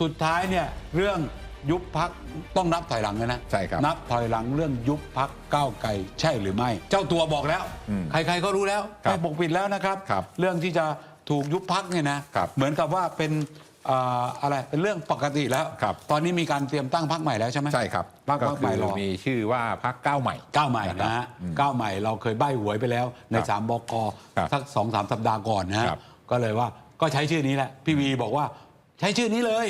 สุดท้ายเนี่ยเรื่องยุบพักต้องนับถอยหลังเลยนะใช่ครับนับถอยหลังเรื่องยุบพักก้าวไกลใช่หรือไม่ เจ้าตัวบอกแล้ว อืมใครๆก็รู้แล้วครับไม่ปกปิดแล้วนะครับ ครับเรื่องที่จะถูกยุบพักเนี่ยนะครับเหมือนกับว่าเป็นเอ่ออะไรเป็นเรื่องปกติแล้วครับ ตอนนี้มีการเตรียมตั้งพักใหม่แล้วใช่ไหม ใช่ครับพักก็พักคืใหม่อรอ มีชื่อว่าพักก้าวใหม่ ก้าวใหม่นะครัฮะบอืมก้าวใหม่เราเคยใบ้หวยไปแล้วในครับสามบกครับสักสองสามสัปดาห์ก่อนนะฮะครับก็เลยว่าก็ใช้ชื่อนี้แหละ พี่วีบอกว่า ใช้ชื่อนี้เลย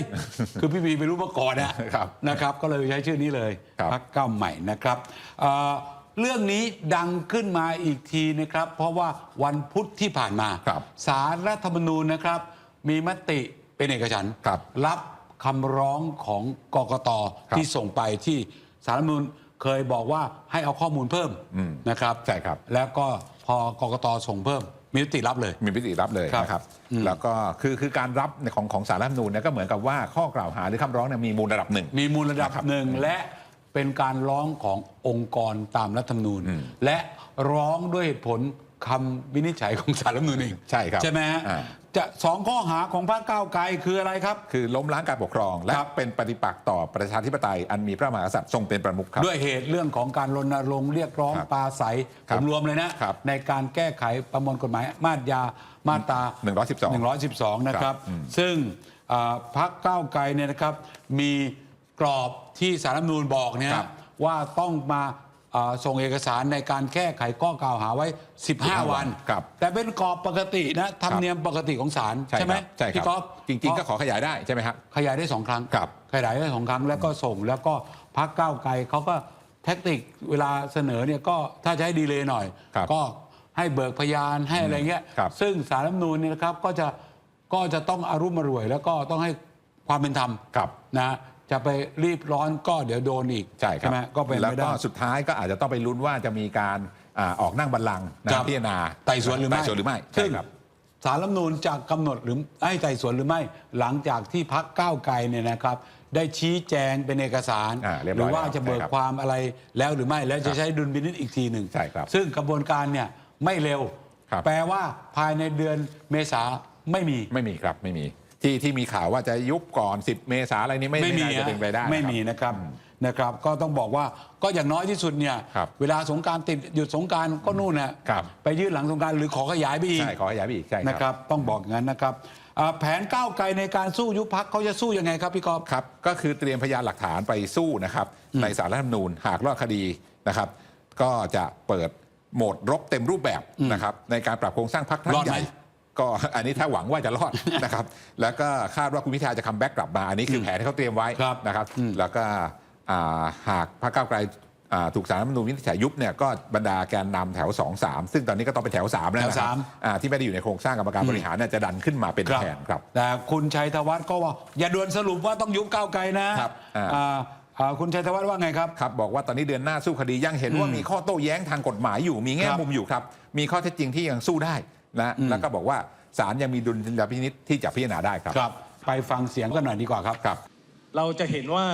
คือพี่วีไม่รู้มาก่อนนะครับนะครับ ก็เลยใช้ชื่อนี้เลยครับ พักก้าวใหม่นะครับเอ่อเรื่องนี้ดังขึ้นมาอีกทีนะครับ เพราะว่าวันพุธที่ผ่านมาครับสารรัฐธรรมนูญนะครับ มีมติเป็นเอกฉันท์ครับรับคำร้องของกกตครับที่ส่งไปที่สารรัฐธรรมนูญเคยบอกว่าให้เอาข้อมูลเพิ่มอืมนะครับ ใช่ครับ แล้วก็พอกกตส่งเพิ่ม มีมติรับเลย มีมิติรับเลยครับนะครับอืมแล้วก็คือคือการรับของของสารรัฐธรรมนูญเนี่ยก็เหมือนกับว่าข้อกล่าวหาหรือคำร้องเนี่ยมีมูลระดับหนึ่ง มีมูลระดับนะครับหนึ่งและเป็นการร้องขององค์กรตามรัฐธรรมนูญอืมและร้องด้วยเหตุผลคำวินิจฉัยของสารรัฐธรรมนูญเองใช่ครับใช่ไหมฮะอ่า จะสองข้อหาของพรรคก้าวไกลคืออะไรครับ คือล้มล้างการปกครอง และครับเป็นปฏิปักษ์ต่อประชาธิปไตย อันมีพระมหากษัตริย์ทรงเป็นประมุขครับ ด้วยเหตุเรื่องของการรณรงค์เรียกร้องครับปราศัยครัผบมรวมเลยนะครับในการแก้ไขประมวลกฎหมายมาตรยามาตรา 112 112 นะคครัรับบอืมซึ่งอ่าพักก้าวไกลเนี่ยนะครับมีกรอบที่สารรัฐธรรมนูญบอกเนี่ยครับว่าต้องมาอ่า ส่งเอกสารในการแก้ไขข้อกล่าวหาไว้ 15 วันครับแต่เป็นกรอบปกตินะธรรมเนียมปกติของศาลใช่ไหมครับใช่คพี่รับก๊อฟจริงๆ ก็ขอขยายได้ใช่ไหมครับขยายได้สองครั้งครับขยายได้สองครั้งแล้วก็ส่งแล้วก็พักก้าวไกลเขาก็แท็กติกเวลาเสนอเนี่ยก็ถ้าจะให้ดีเลยหน่อยครับก็ให้เบิกพยานให้อะไรเงี้ยครับซึ่งสารรัฐธรรมนูญเนี่ยนะครับก็จะก็จะต้องอารุมารวย แล้วก็ต้องให้ความเป็นธรรมครับนะ จะไปรีบร้อนก็เดี๋ยวโดนอีกใช่ครับไหมก็เป็นแล้วไม่ก็ได้ สุดท้ายก็อาจจะต้องไปลุ้นว่าจะมีการอ่าออกนั่งบัลลังก์นะครับพิจารณาไต่สวนหรือไม่ไต่สวนหรือไม่ซึ่งใช่ครับ สารรัฐธรรมนูญจะกำหนดหรือให้ไต่สวนหรือไม่ หลังจากที่พักก้าวไกลเนี่ยนะครับ ได้ชี้แจงเป็นเอกสาร อ่าเรียบหร้รือยอว่าแล้วจะเบิกใช่ครับความอะไรแล้วหรือไม่ แล้วจะใช้ดุลพินิจอีกทีหนึ่งใช่ครับซึ่งกระบวนการเนี่ยไม่เร็ว ครับ แปลว่าภายในเดือนเมษาไม่มี ไม่มีครับไม่มี ที่ที่มีข่าวว่าจะยุบก่อน 10 เมษาอะไรนี้ไม่ไม่มีน่าจะฮะเป็นไปได้ไม่มีนะครับ นะครับ ก็ต้องบอกว่าก็อย่างน้อยที่สุดเนี่ย ครับ เวลาสงกรารติดหยุดสงกรารก็นู่นนะครับ ไปยื่นหลังสงกรารหรือขอขยายไปอีกใช่ขอขยายไปอีกใช่นะคครัรับบต้องบอกอย่างนั้นนะครับอ่าแผนก้าวไกลในการสู้ยุบพักเขาจะสู้ยังไงครับพี่กอฟครับก็คือเตรียมพยานหลักฐานไปสู้นะครับในสารรัฐธรรมนูญหากรอดคดีนะครับ ก็จะเปิดโหมดรบเต็มรูปแบบนะครับในการปรับโครงสร้างพรรคครั้รองดใหไหมญ่ ก็อันนี้ถ้าหวังว่าจะรอดนะครับ แล้วก็คาดว่าคุณพิธาจะคัมแบ็กกลับมา อันนี้คือแผนที่เขาเตรียมไว้ครับนะครับอืมแล้วก็อ่าหากพรรคก้าวไกลอ่าถูกสารรัฐธรรมนูญวินิจฉัยยุบเนี่ยก็บรรดาแกนนำแถว 2 3 ซึ่งตอนนี้ก็ต้องเป็นแถว 3 แล้วนะคแถวรัสามบอ่าที่ไม่ได้อยู่ในโครงสร้างกรรมการบริหารเนี่ยจะดันขึ้นมาเป็นแทนครับ แต่คุณชัยธวัฒน์ก็ว่าอย่าด่วนสรุปว่าต้องยุบก้าวไกลนะครับอ่าอ่าอ่าคุณชัยธวัฒน์ว่าไงครับครับ บอกว่าตอนนี้เดือนหน้าสู้คดียังเห็นว่ามีข้อโต้แย้งทางกฎหมายอยู่มีแง่ครับมุมอยู่ครับ มีข้อเท็จจริงที่ยังสู้ได้ นะแล้วก็บอกว่าศาลยังมีดุลยพินิษที่จะพิจารณาได้ครับ ครับ ไปฟังเสียงกันหน่อยดีกว่าครับ ครับ เราจะเห็นว่า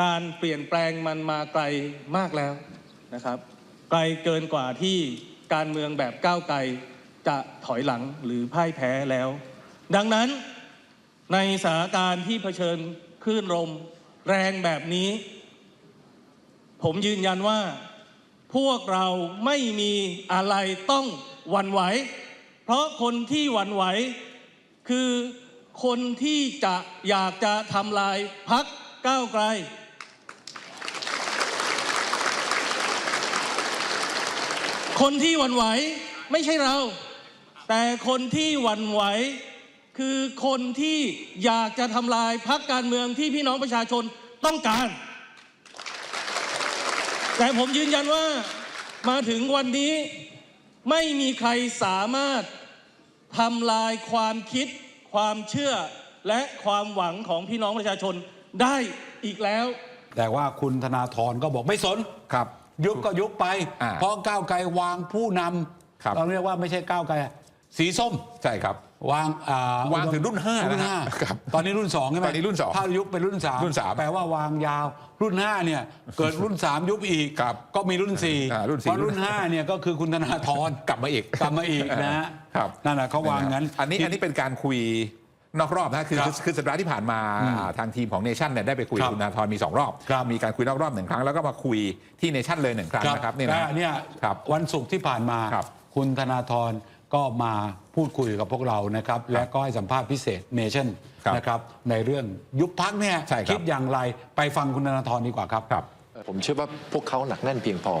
การเปลี่ยนแปลงมันมาไกลมากแล้วนะครับ ไกลเกินกว่าที่การเมืองแบบก้าวไกลจะถอยหลังหรือพ่ายแพ้แล้ว ดังนั้นในสถานการณ์ที่เผชิญคลื่นลมแรงแบบนี้ ผมยืนยันว่า พวกเราไม่มีอะไรต้อง หวั่นไหว เพราะคนที่หวั่นไหว คือคนที่จะอยากจะทำลายพักก้าวไกล คนที่หวั่นไหวไม่ใช่เรา แต่คนที่หวั่นไหว คือคนที่อยากจะทำลายพักการเมืองที่พี่น้องประชาชนต้องการ แต่ผมยืนยันว่ามาถึงวันนี้ ไม่มีใครสามารถทำลายความคิด ความเชื่อ และความหวังของพี่น้องประชาชนได้อีกแล้ว แต่ว่าคุณธนาธรก็บอกไม่สน ครับ ยุบก็ยุบไป อ่าเพราะก้าวไกลวางผู้นครับำเราเรียกว่าไม่ใช่ก้าวไกลอะสีส้ม ใช่ครับ วางอ่าวางถึงรุ่นห้ารุ่นนะฮะห้าครับตอนนี้รุ่นสองใช่ไหมตอนนี้รุ่นสองถ้ายุบเป็นรุ่นสามรุ่นสามแปลว่าวางยาว รุ่นห้าเนี่ยเกิดรุ่นสามยุบอีกครับก็มีรุ่นสี่อ่ารุ่นสี่ เพราะรุ่นห้าเนี่ยก็คือคุณธนาธรกลับมาอีก กลับมาอีกนะฮะครับนั่นแหละเขาวางงั้น อันนี้อันนี้เป็นการคุยนอกรอบนะคือครับคือคือสัปดาห์ที่ผ่านมาอืมอ่าทางทีมของเนชั่นเนี่ยได้ไปคุยครักับบคุณธนาธรมี2รอบครับ มีการคุยนอกรอบหนึ่งครั้งแล้วก็มาคุยที่เนชั่นเลยหนึ่งครั้งนะครับเนี่ยนะและเนี่ยครับวันศุกร์ที่ผ่านมา ครับคุณธนาธร ก็มาพูดคุยกับพวกเรานะครับ และก็ให้สัมภาษณ์พิเศษเนชั่นครับนะครับในเรื่องยุบพักเนี่ยใช่ครับ คิดอย่างไรไปฟังคุณธนาธรดีกว่าครับ ครับ ผมเชื่อว่าพวกเขาหนักแน่นเพียงพอ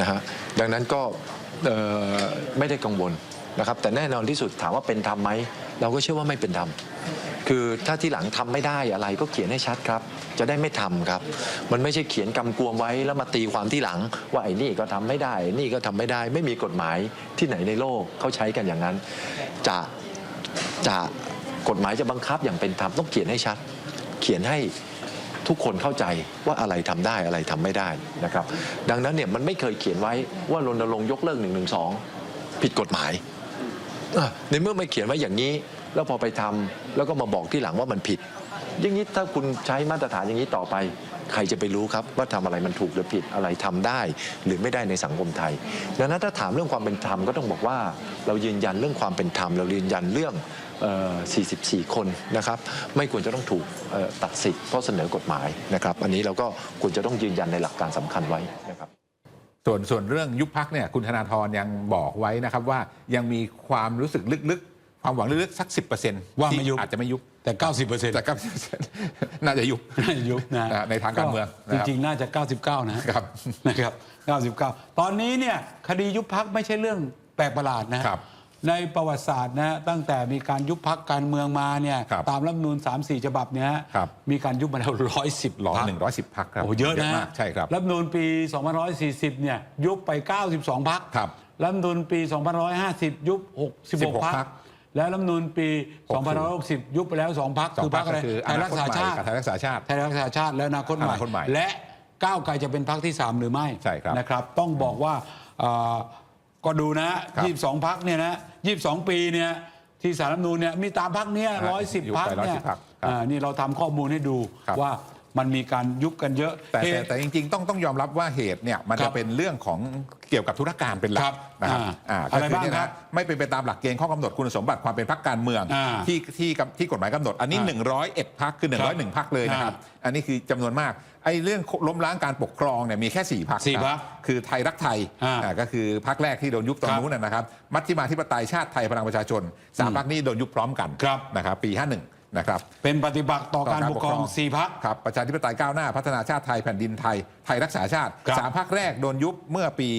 นะฮะดังนั้นก็เอ่อไม่ได้กังวลนะครับแต่แน่นอนที่สุดถามว่าเป็นธรรมไหมเราก็เชื่อว่าไม่เป็นธรรม คือถ้าที่หลังทำไม่ได้อะไรก็เขียนให้ชัดครับ จะได้ไม่ทำครับ มันไม่ใช่เขียนกำกวมไว้แล้วมาตีความที่หลัง ว่าไอ้นี่ก็ทำไม่ได้ นี่ก็ทำไม่ได้ ไม่มีกฎหมายที่ไหนในโลกเขาใช้กันอย่างนั้น จะจะกฎหมายจะบังคับอย่างเป็นธรรมต้องเขียนให้ชัด เขียนให้ทุกคนเข้าใจว่าอะไรทำได้อะไรทำไม่ได้นะครับ ดังนั้นเนี่ยมันไม่เคยเขียนไว้ว่ารณรงค์ยกเลิก1นึผิดกฎหมายในเมื่อไม่เขียนไว้อย่างนี้ แล้วพอไปทำแล้วก็มาบอกที่หลังว่ามันผิด อย่างนี้ถ้าคุณใช้มาตรฐานอย่างนี้ต่อไป ใครจะไปรู้ครับว่าทำอะไรมันถูกหรือผิดอะไรทำได้ หรือไม่ได้ในสังคมไทย ดังนั้นถ้าถามเรื่องความเป็นธรรมก็ต้องบอกว่า เรายืนยันเรื่องความเป็นธรรมเรายืนยันเรื่อง 44 คนนะครับไม่ควรจะต้องถูกตัดสิทธิ์เพราะเสนอกฎหมายนะครับ อันนี้เราก็ควรจะต้องยืนยันในหลักการสำคัญไว้นะครับส่วนส่วนเรื่องยุบพักเนี่ยคุณธนาธรยังบอกไว้นะครับว่ายังมีความรู้สึกลึก ความหวังลึกๆสัก 10%ว่าไม่ยุบ อาจจะไม่ยุบแต่ 90%เปอร์เซ็นต์แต่ก็น่าจะยุบ ยุบนะในทางการเมืองจนะครับริงๆ น่าจะ 99 นะครับนะครับ99 ตอนนี้เนี่ยคดียุบพักไม่ใช่เรื่องแปลกประหลาดนะครับในประวัติศาสตร์นะตั้งแต่มีการยุบพักการเมืองมาเนี่ยครับตามรัฐธรรมนูญ3-4 ฉบับเนี่ยครับ มีการยุบมาแล้ว 110หลอพรรค หนึ่งร้อยสิบพักครับโอ้เยอะนะมากใช่ครับ รัฐธรรมนูญปี 2540 เนี่ยยุบไป 92 พักครับรัฐธรรมนูญปี 2550 ยุบ 16 66พัพรรกค และรัฐธรรมนูญปี2560 ยุบไปแล้ว2พักสองคือพัพักกอะไรก็คือไทยรักษาชาติกับไทยรักษาชาติไทยรักษาชาติและอนาคตใหม่อนาคตใหม่ และก้าวไกลจะเป็นพักที่ 3 หรือไม่ใช่ครับนะครับ ต้องบอกว่าเอ่อก็ดูนะ ครับ22 พักเนี่ยนะ22 ปีเนี่ยที่สารรัฐธรรมนูญเนี่ยมีตามพักเนี้ยอ่ายุบ110พักไปเนี่ย110พรรคครับอ่านี่เราทำข้อมูลให้ดูครับว่า มันมีการยุบกันเยอะแต่เหแต่ตุแต่จริงๆ ต้องต้องยอมรับว่าเหตุเนี่ยมันครัจะบเป็นเรื่องของเกี่ยวกับธุรการเป็นหลัครักบนะครับอ่าอ่าอะไรก็คืบ้างเนี่ยครันะบไม่เป็นไปตามหลักเกณฑ์ข้อกำหนดคุณสมบัติความเป็นพรรคการเมืองอ่าที่ที่ที่กฎหมายกำหนด อันนี้อ่า101พักคือ 101พักเลยนะครับอ่าอันนี้คือจำนวนมากไอ้เรื่องล้มล้างการปกครองเนี่ยมีแค่4พักสี่พรรคคือไทยรักไทยอ่าอ่าก็คือพักแรกที่โดนยุบตอนครับนู้นนะนะครับ มัชฌิมาธิปไตยชาติไทยพลังประชาชนสามพักนี้โดนยุบพร้อมกันครับนะครับปี 51 นะครับเป็นปฏิบัติต่อการปกครองสี่พักครับประชาธิปไตยก้าวหน้าพัฒนาชาติไทยแผ่นดินไทย ไทยรักษาชาติครับสามพักแรกโดนยุบเมื่อปี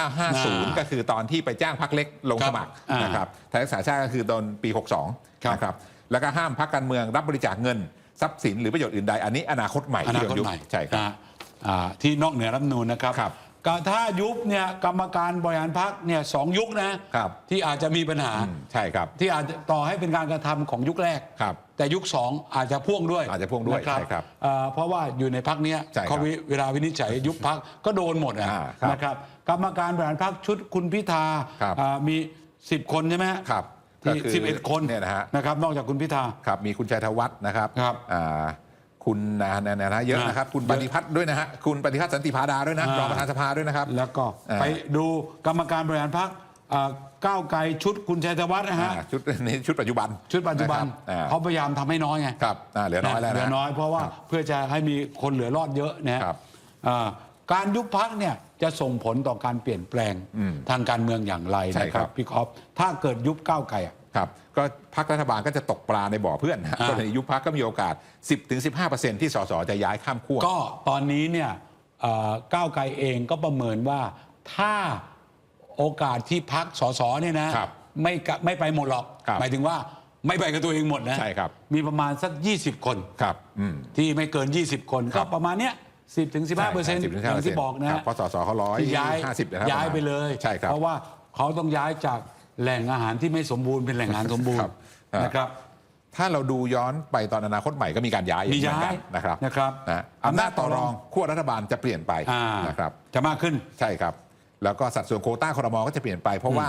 4950 ก็คือตอนที่ไปจ้างพักเล็กลงครัสบมัครอ่านนะครับไทยรักษาชาติก็คือตอนปีครับ62นะครับแล้วก็ห้ามพักการเมืองรับบริจาคเงินทรัพย์สินหรือประโยชน์อื่นใดอันนี้อนาคตใหม่อที่นาโดคตนยุบใหม่ใช่ครับอ่าอ่าที่นอกเหนือรัฐธรรมนูญนะครับครับ ก็ถ้ายุบเนี่ยกรรมการบริหารพักเนี่ยสองยุคนะครับ ที่อาจจะมีปัญหาอืมใช่ครับ ที่อาจจะต่อให้เป็นการกระทำของยุคแรก ครับแต่ยุคสองอาจจะพ่วงด้วยอาจจะพ่วงด้วยนใช่ครับเอ่อเพราะว่าอยู่ในพักนี้ยใช่ครับเขาวิเวลาวินิจฉัยยุบพักก็โดนหมดอะอ่าครับนะครับกรรมการบริหารพักชุดคุณพิธาครับอ่ามี 10 คนใช่ไหมฮะครับที่ก็คือสิบเอ็ดคนเนี่ยนะฮะ นะครับนอกจากคุณพิธา ครับมีคุณชัยธวัฒน์นะครับครับอ่า คุณนะนะนะนะเยอะอ่านนะครับ คุณเยปอะฏิพัฒน์ด้วยนะฮะคุณปฏิพัฒน์สันติพาดาด้วยนะอ่ารรองประธานสภาด้วยนะครับ แล้วก็อ่าไปดูกรรมการบริหารพักก้าวไกลชุดคุณชัยธวัฒน์นะฮะอ่าชุดนี้ชุดปัจจุบัน ชุดปัจจุบันนะครับอ่าเขาพยายามทำให้น้อยไงครับอ่าเหลือน้อยแล้วนะเหลือน้อยเพราะว่าครับเพื่อจะให้มีคนเหลือรอดเยอะนะครับอ่าการยุบพักเนี่ยจะส่งผลต่อการเปลี่ยนแปลงอืมทางการเมืองอย่างไรใช่นะคครัรับบพี่คอฟถ้าเกิดยุบก้าวไกลอะ ครับก็พักรัฐบาลก็จะตกปลาในบ่อเพื่อนนะอ่ากรณียุบพักก็มีโอกาส 10-15%ที่สสจะย้ายข้ามขั้วก็ตอนนี้เนี่ยเอ่อก้าวไกลเองก็ประเมินว่าถ้าโอกาสที่พักสสเนี่ยนะครับไม่กะไม่ไปหมดหรอก ครับหมายถึงว่าไม่ไปกับตัวเองหมดนะใช่ครับ มีประมาณสัก 20 คน ครับอืม ที่ไม่เกิน 20 คนครัก็บ ประมาณเนี้ย10ถึง15เปอร์เซ็นต์10-15%อย่างที่บอกนะครับเพราะสสเขาร้อยที่ย้ายห้าสิบนะครับย้ายไปเลย ใช่ครับ เพราะว่าเขาต้องย้ายจาก แหล่งอาหารที่ไม่สมบูรณ์เป็นแหล่งอาหารสมบูรครัณ์บอ่าน นะครับ ถ้าเราดูย้อนไปตอนอนาคตใหม่ก็มีการย้ายมีย้ายเหอนกันนะครับนะครับนะอำนาจต่อรองขั้วรัฐบาลจะเปลี่ยนไปอ่านะครับ จะมากขึ้น ใช่ครับ แล้วก็สัดส่วนโควต้าคอรมอก็จะเปลี่ยนไป เพราะว่า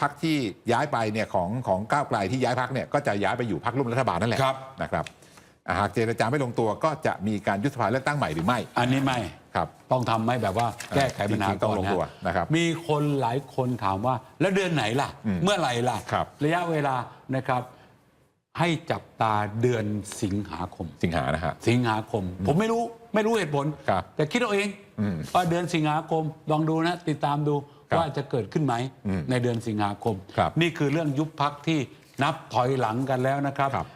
พักที่ย้ายไปเนี่ยของของก้าวไกลที่ย้ายพักเนี่ยก็จะย้ายไปอยู่พักร่วมรัฐบาลนั่นแหละครับ นะครับอ่า หากเจรจาไม่ลงตัวก็จะมีการยุบสภาเลือกตั้งใหม่หรือไม่ อันนี้ไม่ครับ ต้องทำให้แบบว่าแก้ไขปัญหาจริงๆต้องลงตัวก่อนะครับ มีคนหลายคนถามว่า แล้วเดือนไหนล่ะอืมเมื่อไหร่ล่ะ ครับระยะเวลานะครับ ให้จับตาเดือนสิงหาคม สิงหานะฮะ สิงหาคม ผมไม่รู้ไม่รู้เหตุผล ครับแต่คิดเอาเองอืมว่าเดือนสิงหาคมลองดูนะ ติดตามดูครับว่าจะเกิดขึ้นไหมอืมในเดือนสิงหาคม ครับนี่คือเรื่องยุบพักที่นับถอยหลังกันแล้วนะครับ ครับ